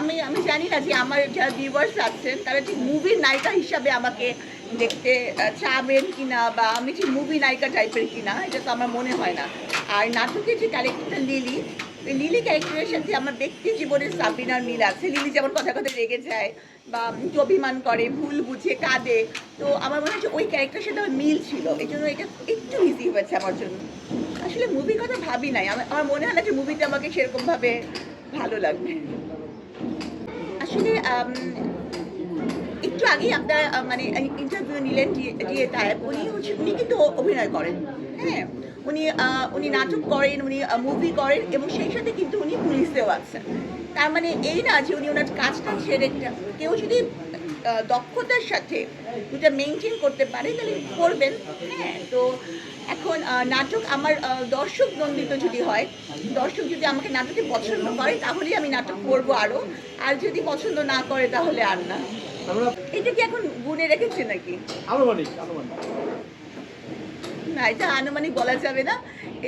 আমি আমি জানি না যে আমার যারা ভিউয়ার্স আছেন, তারা ঠিক মুভির নায়িকা হিসাবে আমাকে দেখতে চাবেন কিনা বা আমি ঠিক মুভি নায়িকা টাইপের কিনা, এটা তো আমার মনে হয় না। আর নাটকের যে ক্যারেক্টারটা লিলি ওই লিলি ক্যারেক্টারের সাথে আমার ব্যক্তি জীবনের সাবিনার মিল আছে। লিলি যেমন কথা কথা রেগে যায় বা অভিমান করে, ভুল বুঝে, কাঁদে, তো আমার মনে হচ্ছে ওই ক্যারেক্টারের সাথে আমার মিল ছিল। এই জন্য এটা একটু ইজি হয়েছে আমার জন্য। আসলে মুভির কথা ভাবি নাই। আমার মনে হয় না যে মুভিতে আমাকে সেরকমভাবে ভালো লাগবে। আসলে একটু আগেই আপনার মানে ইন্টারভিউ নিলেন দিয়ে তাই উনি উনি কিন্তু অভিনয় করেন হ্যাঁ? উনি উনি নাটক করেন, উনি মুভি করেন এবং সেই সাথে কিন্তু উনি পুলিশেও আছেন। তার মানে এই না যে উনি ওনার কাজটা ছেড়ে কেউ যদি দক্ষতার সাথে দুটা মেনটেন করতে পারে তাহলে করবেন। হ্যাঁ তো এখন নাটক আমার দর্শক নন্দিত যদি হয় দর্শক যদি আমাকে নাটকে পছন্দ করে তাহলেই আমি নাটক করব আরও আর যদি পছন্দ না করে তাহলে আর না। এটা কি এখন গুনে রেখেছে নাকি? আনুমানিক আনুমানিক। না এটা আনুমানিক বলা যাবে না।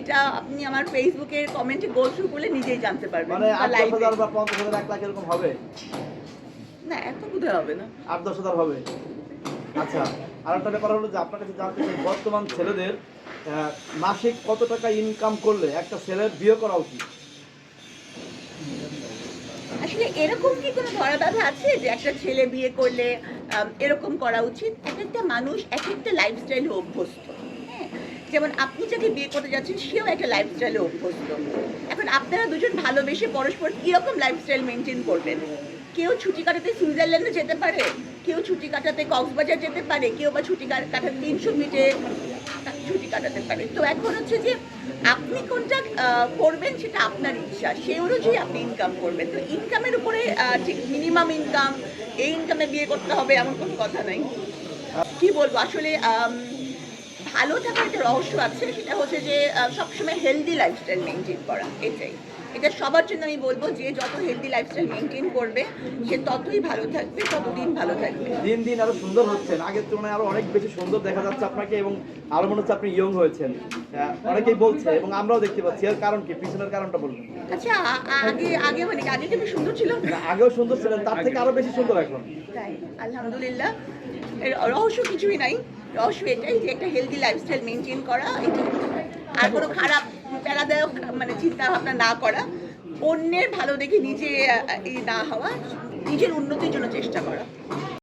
এটা আপনি আমার ফেসবুকের কমেন্টে গোল থ্রু করলে নিজেই জানতে পারবেন মানে বা আট দশ live এ। হাজার বা পঞ্চাশ হাজার এক লাখ এরকম হবে? না এত বোধহয় হবে না। আট দশ হাজার হবে। আচ্ছা আর একটা ব্যাপার হলো যে আপনার কাছে জানতে চাই বর্তমান ছেলেদের মাসিক কত টাকা ইনকাম করলে একটা ছেলের বিয়ে করা উচিত? আসলে এরকম কি কোনো ধরা বাধা আছে যে একটা ছেলে বিয়ে করলে এরকম করা উচিত? এক একটা মানুষ এক একটা লাইফস্টাইলে অভ্যস্ত। হ্যাঁ যেমন আপনি যাকে বিয়ে করতে যাচ্ছেন সেও একটা লাইফস্টাইলে অভ্যস্ত। এখন আপনারা দুজন ভালোবেসে পরস্পর কীরকম লাইফস্টাইল মেনটেন করবেন? কেউ ছুটি কাটাতে সুইজারল্যান্ডে যেতে পারে, কেউ ছুটি কাটাতে কক্সবাজার যেতে পারে, কেউ বা ছুটি কাটাতে তিনশো মিটে ছুটি কাটাতে পারে। তো এখন হচ্ছে যে আপনি কোনটা করবেন সেটা আপনার ইচ্ছা সে অনুযায়ী আপনি ইনকাম করবেন। তো ইনকামের উপরে ঠিক মিনিমাম ইনকাম এই ইনকামে বিয়ে করতে হবে এমন কোনো কথা নাই। কি বলব? আসলে ভালো থাকার একটা রহস্য আছে সেটা হচ্ছে যে সবসময় হেলদি লাইফস্টাইল মেনটেন করা এটাই। এটা সবার জন্য আমি বলব যে যত হেলদি লাইফস্টাইল মেনটেন করবে সে ততই ভালো থাকবে ততদিন ভালো থাকবে। দিন দিন আরও সুন্দর হচ্ছেন। আগের তুলনায় আরও অনেক বেশি সুন্দর দেখা যাচ্ছে আপনাকে এবং আরও মনে হচ্ছে আপনি ইয়ং হয়েছেন। অনেকেই বলছে এবং আমরাও দেখতে পাচ্ছি। এর কারণ কি? পিছনের কারণটা বলবেন আচ্ছা আগে আগে মানে আগে কি সুন্দর ছিল না, আগেও সুন্দর ছিলেন তার থেকে আরও বেশি সুন্দর এখন। তাই আলহামদুলিল্লাহ। এর রহস্য কিছুই নাই। রহস্য এটাই যে একটা হেলদি লাইফস্টাইল মেনটেন করা এটাই আর কোনো খারাপ প্যারাদায়ক মানে চিন্তা ভাবনা না করা, অন্যের ভালো দেখে নিজে না হওয়া, নিজের উন্নতির জন্য চেষ্টা করা।